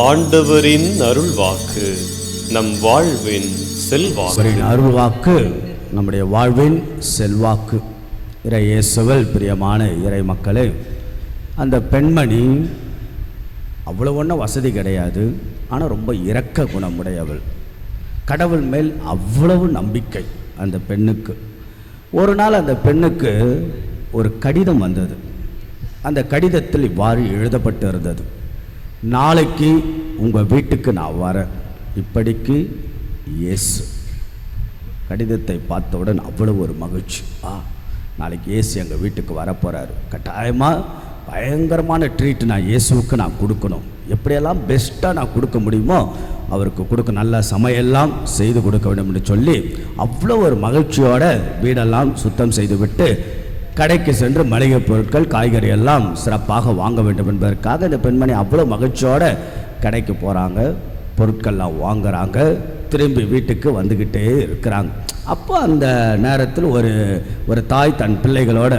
ஆண்டவரின் அருள்வாக்கு நம் வாழ்வின் செல்வாக்கு. அருள்வாக்கு நம்முடைய வாழ்வின் செல்வாக்கு. இறையேசுவல் பிரியமான இறை மக்களே அந்த பெண்மணி அவ்வளோ ஒன்றும் வசதி கிடையாது ஆனால் ரொம்ப இரக்க குணமுடையவள். கடவுள் மேல் அவ்வளவு நம்பிக்கை அந்த பெண்ணுக்கு. ஒரு நாள் அந்த பெண்ணுக்கு ஒரு கடிதம் வந்தது. அந்த கடிதத்தில் இவ்வாறு எழுதப்பட்டு இருந்தது நாளைக்கு உங்கள் வீட்டுக்கு நான் வரேன். இப்படிக்கு இயேசு. கடிதத்தை பார்த்தவுடன் அவ்வளோ ஒரு மகிழ்ச்சி. ஆ நாளைக்கு இயேசு எங்கள் வீட்டுக்கு வரப்போகிறாரு கட்டாயமாக பயங்கரமான ட்ரீட் நான் இயேசுவுக்கு நான் கொடுக்கணும். எப்படியெல்லாம் பெஸ்ட்டாக நான் கொடுக்க முடியுமோ அவருக்கு கொடுக்க நல்ல சமையெல்லாம் செய்து கொடுக்க வேண்டும் என்று சொல்லி அவ்வளோ ஒரு மகிழ்ச்சியோட வீடெல்லாம் சுத்தம் செய்துவிட்டு கடைக்கு சென்று மளிகை பொருட்கள் காய்கறி எல்லாம் சிறப்பாக வாங்க வேண்டும் என்பதற்காக இந்த பெண்மணி அவ்வளோ மகிழ்ச்சியோடு கடைக்கு போகிறாங்க பொருட்கள்லாம் வாங்குறாங்க. திரும்பி வீட்டுக்கு வந்துக்கிட்டே இருக்கிறாங்க. அப்போ அந்த நேரத்தில் ஒரு ஒரு தாய் தன் பிள்ளைகளோட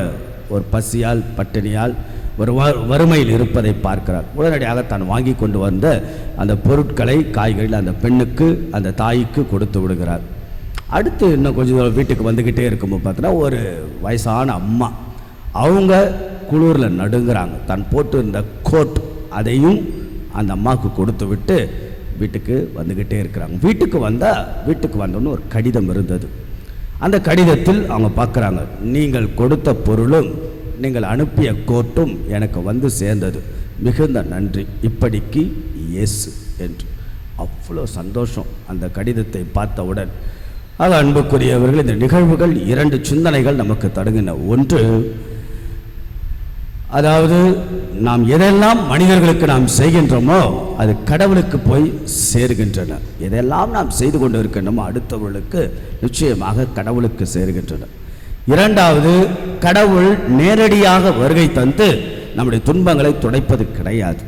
ஒரு பசியால் பட்டினியால் ஒரு வ- வறுமையில் இருப்பதை பார்க்கிறார் உடனடியாக தான் வாங்கி கொண்டு வந்த அந்த பொருட்களை காய்கறிகள் அந்த பெண்ணுக்கு அந்த தாய்க்கு கொடுத்து விடுகிறார் அடுத்து இன்னும் கொஞ்சம் தூரம் வீட்டுக்கு வந்துக்கிட்டே இருக்கும்போது பார்த்தோன்னா ஒரு வயசான அம்மா. அவங்க குளிரில் நடுங்கிறாங்க. தான் போட்டு இருந்த கோட் அதையும் அந்த அம்மாவுக்கு கொடுத்து விட்டு வீட்டுக்கு வந்துக்கிட்டே இருக்கிறாங்க. வீட்டுக்கு வந்தால் வீட்டுக்கு வந்தோன்னு ஒரு கடிதம் இருந்தது. அந்த கடிதத்தில் அவங்க பார்க்குறாங்க நீங்கள் கொடுத்த பொருளும் நீங்கள் அனுப்பிய கோட்டும் எனக்கு வந்து சேர்ந்தது. மிகுந்த நன்றி. இப்படிக்கு இயேசு என்று. அவ்வளோ சந்தோஷம். அந்த கடிதத்தை பார்த்தவுடன் ஆக அன்புக்குரியவர்கள் இந்த நிகழ்வுகள் இரண்டு சிந்தனைகள் நமக்கு தடுங்கின ஒன்று அதாவது நாம் எதெல்லாம் மனிதர்களுக்கு நாம் செய்கின்றோமோ அது கடவுளுக்கு போய் சேர்கின்றன. எதெல்லாம் நாம் செய்து கொண்டு இருக்கின்றோமோ அடுத்தவர்களுக்கு நிச்சயமாக கடவுளுக்கு சேர்கின்றன. இரண்டாவது கடவுள் நேரடியாக வருகை தந்து நம்முடைய துன்பங்களை துடைப்பது கிடையாது.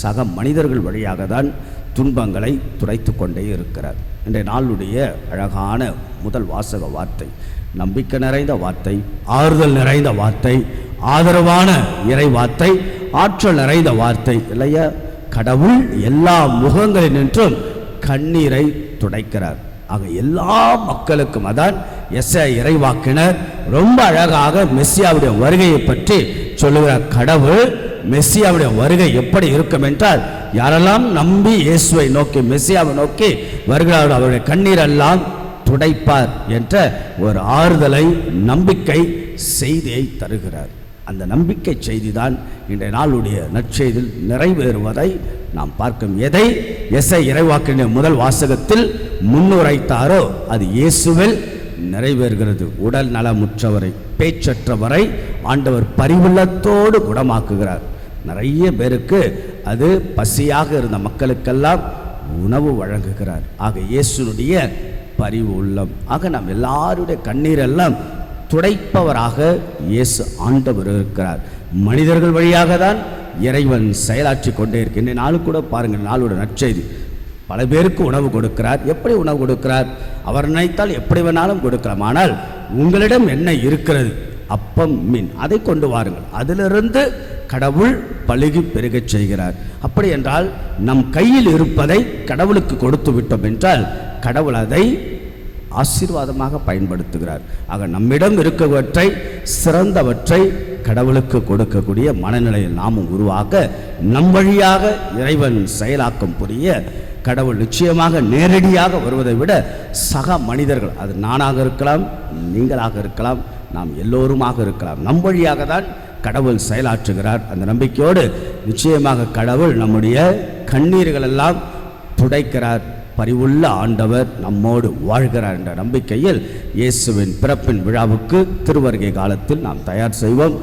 சக மனிதர்கள் வழியாக தான் துன்பங்களை துடைத்து கொண்டே இருக்கிறார். இன்றைய நாளுடைய அழகான முதல் வாசக வார்த்தை நம்பிக்கை நிறைந்த வார்த்தை ஆறுதல் நிறைந்த வார்த்தை ஆதரவான இறை வார்த்தை ஆற்றல் நிறைந்த வார்த்தை இல்லையா? கடவுள் எல்லா முகங்களில் நின்றும் கண்ணீரை துடைக்கிறார். ஆக எல்லா மக்களுக்கும் அதான் எஸ் இறைவாக்கினர் ரொம்ப அழகாக மெஸ்ஸியாவுடைய வருகையை பற்றி சொல்லுகிறார். கடவுள் மெஸ்ஸியாவுடைய வருகை எப்படி இருக்கும் என்றால் யாரெல்லாம் நம்பி இயேசுவை நோக்கி மெஸ்ஸியாவை நோக்கி வருகிறார்கள் அவருடைய கண்ணீரெல்லாம் துடைப்பார் என்ற ஒரு ஆறுதலை நம்பிக்கை செய்தியை தருகிறார். அந்த நம்பிக்கை செய்தி தான் இன்றைய நாளுடைய நற்செய்தியில் நிறைவேறுவதை நாம் பார்க்கும். எதை? எஸ்ஐ இறைவாக்கின முதல் வாசகத்தில் முன்னுரைத்தாரோ அது இயேசுவில் நிறைவேறுகிறது. உடல் நலமுற்றவரை பேச்சற்றவரை ஆண்டவர் பரிவுள்ளத்தோடு குணமாக்குகிறார். நிறைய பேருக்கு அது பசியாக இருந்த மக்களுக்கெல்லாம் உணவு வழங்குகிறார். ஆக இயேசுனுடைய பரிவு உள்ளம். ஆக நாம் எல்லாருடைய கண்ணீரெல்லாம் துடைப்பவராக இயேசு ஆண்டவர் இருக்கிறார். மனிதர்கள் வழியாக தான் இறைவன் செயலாற்றி கொண்டே இருக்கு இன்னை நாள் கூட பாருங்கள் நாளோட நற்செய்தி. பல பேருக்கு உணவு கொடுக்கிறார். எப்படி உணவு கொடுக்கிறார்? அவர் நினைத்தால் எப்படி வேணாலும் கொடுக்கலாம். ஆனால் உங்களிடம் என்ன இருக்கிறது? அப்பம் மீன். அதை கொண்டு வாருங்கள். அதிலிருந்து கடவுள் பழுகி பெருகச் செய்கிறார். அப்படி என்றால் நம் கையில் இருப்பதை கடவுளுக்கு கொடுத்து விட்டோம் என்றால் கடவுள் அதை ஆசீர்வாதமாக பயன்படுத்துகிறார். ஆக நம்மிடம் இருக்கவற்றை சிறந்தவற்றை கடவுளுக்கு கொடுக்கக்கூடிய மனநிலையில் நாமும் உருவாக்க நம் வழியாக இறைவன் செயலாக்கம் புரிய கடவுள் நிச்சயமாக நேரடியாக வருவதை விட சக மனிதர்கள் அது நானாக இருக்கலாம் நீங்களாக இருக்கலாம் நாம் எல்லோருமாக இருக்கலாம். நம் வழியாக தான் கடவுள் செயலாற்றுகிறார். அந்த நம்பிக்கையோடு நிச்சயமாக கடவுள் நம்முடைய கண்ணீர்கள் எல்லாம் துடைக்கிறார் பரிவுள்ள ஆண்டவர் நம்மோடு வாழ்கிறார் என்ற நம்பிக்கையில் இயேசுவின் பிறப்பின் விழாவுக்கு திருவருகை காலத்தில் நாம் தயார் செய்வோம்.